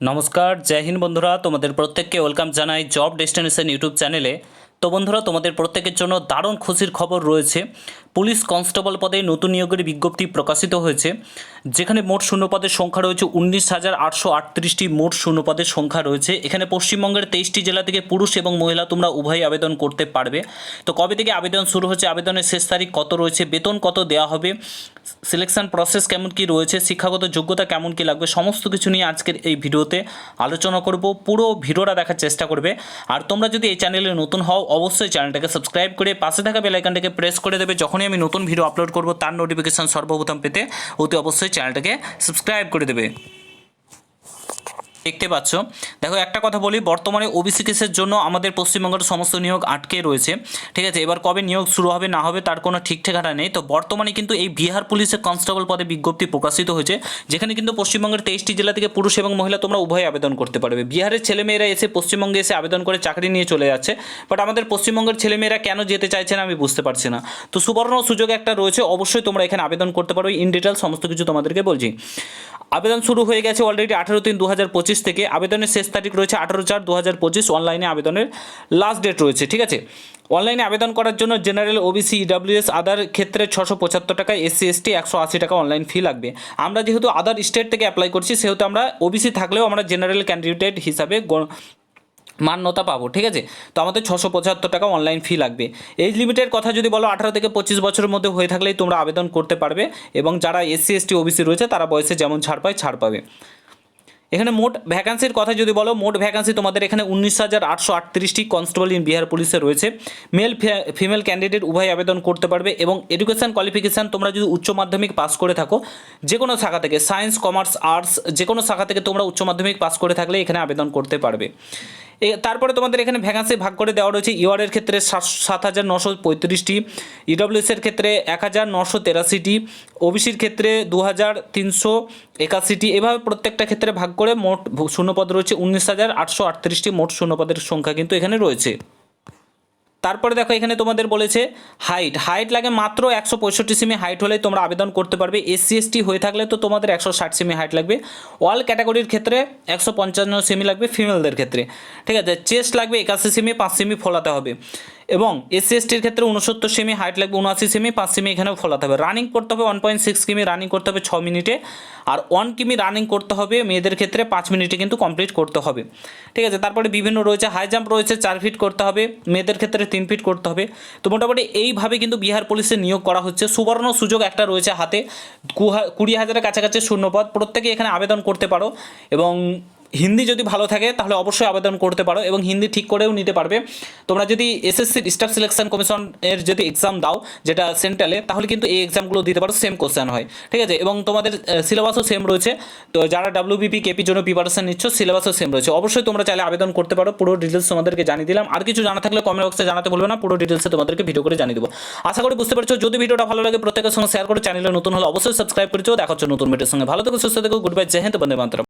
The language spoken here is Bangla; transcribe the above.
নমস্কার জয় হিন্দ বন্ধুরা। তোমাদের প্রত্যেককে ওয়েলকাম জানাই জব ডেস্টিনেশন ইউটিউব চ্যানেলে। তো বন্ধুরা, তোমাদের প্রত্যেকের জন্য দারুণ খুশির খবর রয়েছে। পুলিশ কনস্টেবল পদে নতুন নিয়োগের বিজ্ঞপ্তি প্রকাশিত হয়েছে, যেখানে মোট শূন্যপদের সংখ্যা রয়েছে উনিশ হাজার আটশো আটত্রিশটি মোট শূন্যপদের সংখ্যা রয়েছে। এখানে পশ্চিমবঙ্গের তেইশটি জেলা থেকে পুরুষ এবং মহিলা তোমরা উভয়ই আবেদন করতে পারবে। তো কবে থেকে আবেদন শুরু হচ্ছে, আবেদনের শেষ তারিখ কত রয়েছে, বেতন কত দেওয়া হবে, সিলেকশন প্রসেস কেমন কি রয়েছে, শিক্ষাগত যোগ্যতা কেমন কি লাগবে, সমস্ত কিছু নিয়ে আজকের এই ভিডিওতে আলোচনা করব। পুরো ভিডিওটা দেখার চেষ্টা করবে। আর তোমরা যদি এই চ্যানেলে নতুন হও অবশ্যই চ্যানেলটাকে সাবস্ক্রাইব করে পাশে থাকা বেলাইকানটাকে প্রেস করে দেবে। যখনই আমি নতুন ভিডিও আপলোড করব, তার নোটিফিকেশান সর্বপ্রথম পেতে অতি অবশ্যই চ্যানেলটাকে সাবস্ক্রাইব করে দেবে। দেখতে পাচ্ছ। দেখো, একটা কথা বলি, বর্তমানে ওবিসি কেসের জন্য আমাদের পশ্চিমবঙ্গের সমস্ত নিয়োগ আটকে রয়েছে। ঠিক আছে, এবার কবে নিয়োগ শুরু হবে, না হবে, তার কোনো ঠিক ঠিকানা নেই। তো বর্তমানে কিন্তু এই বিহার পুলিশের কনস্টেবল পদে বিজ্ঞপ্তি প্রকাশিত হয়েছে, যেখানে কিন্তু পশ্চিমবঙ্গের তেইশটি জেলা থেকে পুরুষ এবং মহিলা তোমরা উভয় আবেদন করতে পারবে। বিহারের ছেলেমেয়েরা এসে পশ্চিমবঙ্গে এসে আবেদন করে চাকরি নিয়ে চলে যাচ্ছে। বাট আমাদের পশ্চিমবঙ্গের ছেলেমেয়েরা কেন যেতে চাইছে না আমি বুঝতে পারছি না। তো সুবর্ণ সুযোগ একটা রয়েছে, অবশ্যই তোমরা এখানে আবেদন করতে পারো। ইন ডিটেল সমস্ত কিছু তোমাদেরকে বলছি। আবেদন শুরু হয়ে গেছে অলরেডি আঠারো তিন দু থেকে। আবেদনের শেষ তারিখ রয়েছে আঠারো চার দু অনলাইনে আবেদনের লাস্ট ডেট রয়েছে, ঠিক আছে? অনলাইনে আবেদন করার জন্য জেনারেল ওবিসি ইডাব্লিউএস আদার ক্ষেত্রে ছশো পঁচাত্তর টাকা এসসি এসটি একশো আশি টাকা অনলাইন ফি লাগবে। আমরা যেহেতু আদার স্টেট থেকে অ্যাপ্লাই করছি, সেহেতু আমরা ওবিসি থাকলেও আমরা জেনারেল ক্যান্ডিডেট হিসাবে মান্যতা পাবো, ঠিক আছে? তো আমাদের ছশো পঁচাত্তর টাকা অনলাইন ফি লাগবে। এজ লিমিটের কথা যদি বলো, আঠারো থেকে পঁচিশ বছরের মধ্যে হয়ে থাকলেই তোমরা আবেদন করতে পারবে এবং যারা এসসি এসটি ওবিসি রয়েছে, তারা বয়সে যেমন ছাড় পায়, ছাড় পাবে। এখানে মোট ভ্যাকান্সির কথা যদি বলো, মোট ভ্যাকান্সি তোমাদের এখানে উনিশ হাজার আটশো আটত্রিশটি কনস্টেবল ইন বিহার পুলিশে রয়েছে। মেল ফিমেল ক্যান্ডিডেট উভয় আবেদন করতে পারবে এবং এডুকেশন কোয়ালিফিকেশান তোমরা যদি উচ্চ মাধ্যমিক পাস করে থাকো যে কোনো শাখা থেকে সায়েন্স কমার্স আর্টস যে কোনো শাখা থেকে তোমরা উচ্চ মাধ্যমিক পাস করে থাকলে এখানে আবেদন করতে পারবে। তারপরে তোমাদের এখানে ভ্যাকান্সি ভাগ করে দেওয়া রয়েছে। ইওয়ারের ক্ষেত্রে সাত হাজার নশো পঁয়ত্রিশটি ইডব্লিউএসের ক্ষেত্রে এক হাজার নশো তেরাশিটি ওবিসির ক্ষেত্রে দু হাজার তিনশো একাশিটি। এভাবে প্রত্যেকটা ক্ষেত্রে ভাগ করে মোট শূন্যপদ রয়েছে উনিশ হাজার আটশো আটত্রিশটি। মোট শূন্যপদের সংখ্যা কিন্তু এখানে রয়েছে। তারপরে দেখো এখানে তোমাদের বলেছে হাইট হাইট লাগে মাত্র একশো পঁয়ষট্টি সেমি হাইট হলেই তোমরা আবেদন করতে পারবে। এসসি এসটি হয়ে থাকলে তো তোমাদের একশো ষাট সেমি হাইট লাগবে। অল ক্যাটাগরির ক্ষেত্রে একশো পঞ্চান্ন সেমি লাগবে ফিমেলদের ক্ষেত্রে। ঠিক আছে চেস্ট লাগবে একাশি সেমি পাঁচ সেমি ফোলাতে হবে। এবং এসসি এসটির ক্ষেত্রে উনসত্তর সেমি হাইট লাগবে উনআশি সেমি পাঁচ সেমি এখানেও ফলাতে হবে। রানিং করতে হবে ওয়ান পয়েন্ট সিক্স কিমি রানিং করতে হবে ছ মিনিটে। আর ওয়ান কিমি রানিং করতে হবে মেয়েদের ক্ষেত্রে পাঁচ মিনিটে কিন্তু কমপ্লিট করতে হবে। ঠিক আছে? তারপরে বিভিন্ন রয়েছে হাই জাম্প রয়েছে, চার ফিট করতে হবে, মেয়েদের ক্ষেত্রে তিন ফিট করতে হবে। তো মোটামুটি এইভাবে কিন্তু বিহার পুলিশে নিয়োগ করা হচ্ছে। সুবর্ণ সুযোগ একটা রয়েছে হাতে। কুড়ি হাজারের কাছাকাছি শূন্যপদ। প্রত্যেকে এখানে আবেদন করতে পারো। এবং হিন্দি যদি ভালো থাকে, তাহলে অবশ্যই আবেদন করতে পারো এবং হিন্দি ঠিক করেও নিতে পারবে। তোমরা যদি এসএসসি স্টাফ সিলেকশন কমিশন এর যদি এক্সাম দাও, যেটা সেন্ট্রালে তাহলে কিন্তু এই এক্সামগুলো দিতে পারো সেম কোশ্চেন হয়। ঠিক আছে? এবং তোমাদের সিলেবাসও সেম রয়েছে। তো যারা ডাব্লিউবিপি কেপির জন্য প্রিপারেশন নিচ্ছ সিলেবাসও সেম রয়েছে। অবশ্যই তোমরা চাইলে আবেদন করতে পারো। পুরো ডিটেলস তোমাদেরকে জানিয়ে দিলাম। আর কিছু জানা থাকলে কমেন্ট বক্সে জানাতে বলবে না। পুরো ডিটেলসে তোমাদেরকে ভিডিও করে জানিয়ে দেবো। আশা করি বুঝতে পারছ। যদি ভিডিওটা ভালো লাগে, প্রত্যেকের সঙ্গে শেয়ার করে। চ্যানেলে নতুন হলে অবশ্যই সাবস্ক্রাইব করেছ। দেখা হচ্ছে নতুন ভিডিওর সঙ্গে। ভালো থেকে, সুস্থ থেকো গুড বাই জয় হিন্দ, বন্দে মাতরম।